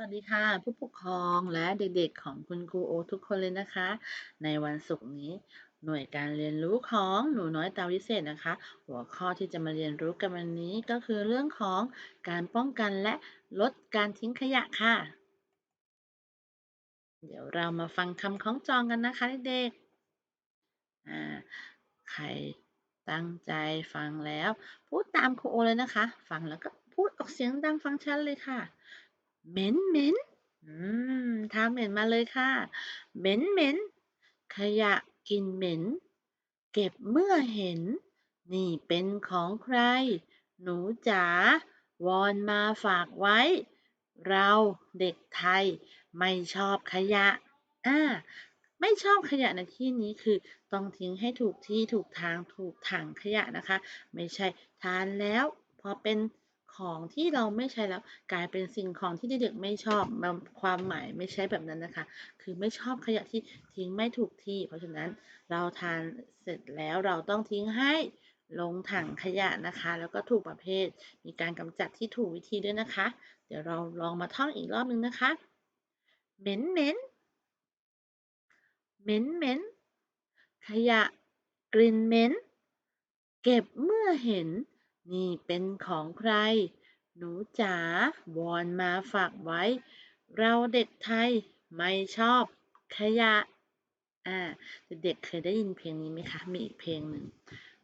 วัสดีค่ะ ผู้ปกครองและเด็กๆของคุณครูโอทุกคนเลยนะคะ ในวันศุกร์นี้ หน่วยการเรียนรู้ของหนูน้อยตาวิเศษนะคะ หัวข้อที่จะมาเรียนรู้กันวันนี้ก็คือเรื่องของการป้องกันและลดการทิ้งขยะค่ะ เดี๋ยวเรามาฟังคำคล้องจองกันนะคะเด็กๆใครตั้งใจฟังแล้ว พูดตามครูโอเลยนะคะ ฟังแล้วก็พูดออกเสียงดังฟังชัดเลยค่ะ เหม็นเหม็นอืมทาเหม็นมาเลยค่ะ เหม็นเหม็นขยะกลิ่นเหม็น เก็บเมื่อเห็น นี่เป็นของใคร หนูจ๋าวอนมาฝากไว้ เราเด็กไทยไม่ชอบขยะอ่าไม่ชอบขยะในที่นี้คือต้องทิ้งให้ถูกที่ถูกทางถูกถังขยะนะคะ ไม่ใช่ทานแล้วพอเป็น ของที่เราไม่ใช้แล้วกลายเป็นสิ่งของที่เด็กๆไม่ชอบความหมายไม่ใช่แบบนั้นนะคะ คือไม่ชอบขยะที่ทิ้งไม่ถูกที่ เพราะฉะนั้นเราทานเสร็จแล้วเราต้องทิ้งให้ลงถังขยะนะคะ แล้วก็ถูกประเภท มีการกำจัดที่ถูกวิธีด้วยนะคะ เดี๋ยวเราลองมาท่องอีกรอบนึงนะคะเหม็นเหม็นเหม็นเหม็นขยะกลิ่นเหม็นเก็บเมื่อเห็น นี่เป็นของใคร หนูจ๋าวอนมาฝากไว้ เราเด็กไทยไม่ชอบขยะ อ่า เด็กๆเคยได้ยินเพลงนี้ไหมคะ มีอีกเพลงหนึ่ง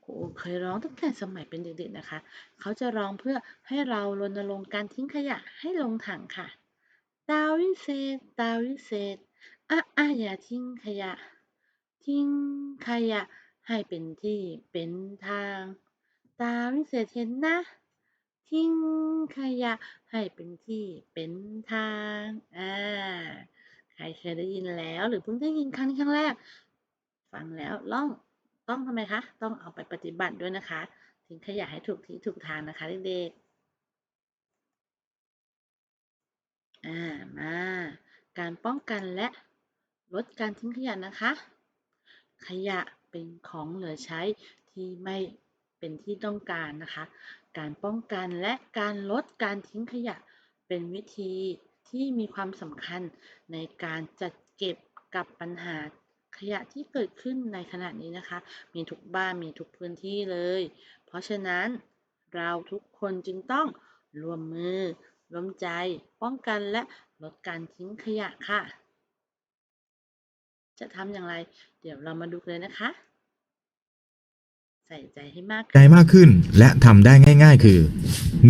ครูเคยร้องตั้งแต่สมัยเป็นเด็กๆนะคะ เขาจะร้องเพื่อให้เรารณรงค์การทิ้งขยะให้ลงถังค่ะ ดาววิเศษ ดาววิเศษอะอะอย่าทิ้งขยะ ทิ้งขยะให้เป็นที่เป็นทาง ดาววิเศษเห็นนะ ทิ้งขยะให้เป็นที่เป็นทาง อ่า ใครเคยได้ยินแล้ว หรือเพิ่งได้ยินครั้งนี้ครั้งแรก ฟังแล้วล่องต้องทำไมคะ ต้องเอาไปปฏิบัติด้วยนะคะ ทิ้งขยะให้ถูกที่ถูกทางนะคะเด็กๆ อ่า มา การป้องกันและลดการทิ้งขยะนะคะ ขยะเป็นของเหลือใช้ที่ไม่ เป็นที่ต้องการนะคะ การป้องกันและการลดการทิ้งขยะ เป็นวิธีที่มีความสำคัญในการจัดเก็บกับปัญหาขยะที่เกิดขึ้นในขณะนี้นะคะ มีทุกบ้านมีทุกพื้นที่เลย เพราะฉะนั้นเราทุกคนจึงต้องร่วมมือร่วมใจ ป้องกันและลดการทิ้งขยะค่ะ จะทำอย่างไร เดี๋ยวเรามาดูเลยนะคะ ใส่ใจให้มากใจมากขึ้นและทำได้ง่าย ๆ คือ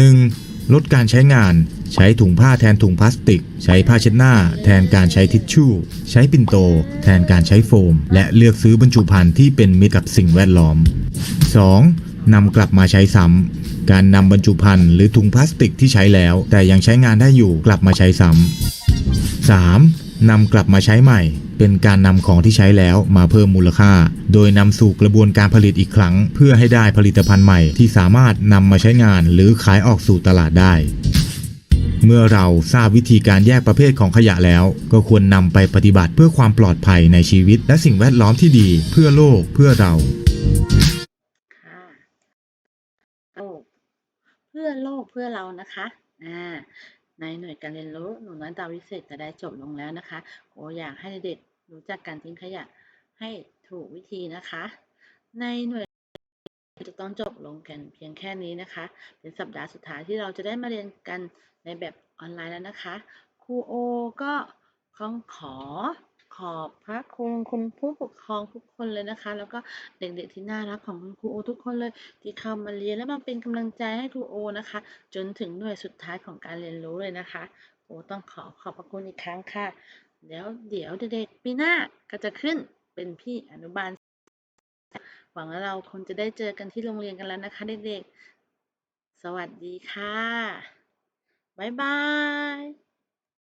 1. ลดการใช้งาน ใช้ถุงผ้าแทนถุงพลาสติก ใช้ผ้าเช็ดหน้า แทนการใช้ทิชชู่ ใช้ปิ่นโต แทนการใช้โฟม และเลือกซื้อบรรจุภัณฑ์ที่เป็นมิตรกับสิ่งแวดล้อม 2. นำกลับมาใช้ซ้ำการนำบรรจุภัณฑ์หรือถุงพลาสติกที่ใช้แล้ว แต่ยังใช้งานได้อยู่กลับมาใช้ซ้ำ 3. นำกลับมาใช้ใหม่ เป็นการนำของที่ใช้แล้วมาเพิ่มมูลค่า โดยนำสู่กระบวนการผลิตอีกครั้ง เพื่อให้ได้ผลิตภัณฑ์ใหม่ที่สามารถนำมาใช้งานหรือขายออกสู่ตลาดได้เมื่อเราทราบวิธีการแยกประเภทของขยะแล้ว ก็ควรนำไปปฏิบัติเพื่อความปลอดภัยในชีวิต และสิ่งแวดล้อมที่ดี เพื่อโลกเพื่อเราค่ะโลกเพื่อโลกเพื่อเรานะคะอ่า ในหน่วยการเรียนรู้หนูน้อยดาววิเศษก็ได้จบลงแล้วนะคะโออยากให้เด็กๆรู้จักการทิ้งขยะให้ถูกวิธีนะคะ ในหน่วยจะต้องจบลงกันเพียงแค่นี้นะคะ เป็นสัปดาห์สุดท้ายที่เราจะได้มาเรียนกันในแบบออนไลน์แล้วนะคะครูโอก็ขอขอ ขอบพระคุณคุณผู้ปกครองทุกคนเลยนะคะ แล้วก็เด็กๆที่น่ารักของคุณครูโอทุกคนเลยที่เข้ามาเรียนและมาเป็นกำลังใจให้ครูโอนะคะ จนถึงหน่วยสุดท้ายของการเรียนรู้เลยนะคะโอต้องขอขอบพระคุณอีกครั้งค่ะแล้วเดี๋ยวเด็กๆปีหน้าก็จะขึ้นเป็นพี่อนุบาล หวังว่าเราคงจะได้เจอกันที่โรงเรียนกันแล้วนะคะเด็กๆ สวัสดีค่ะ บ๊ายบาย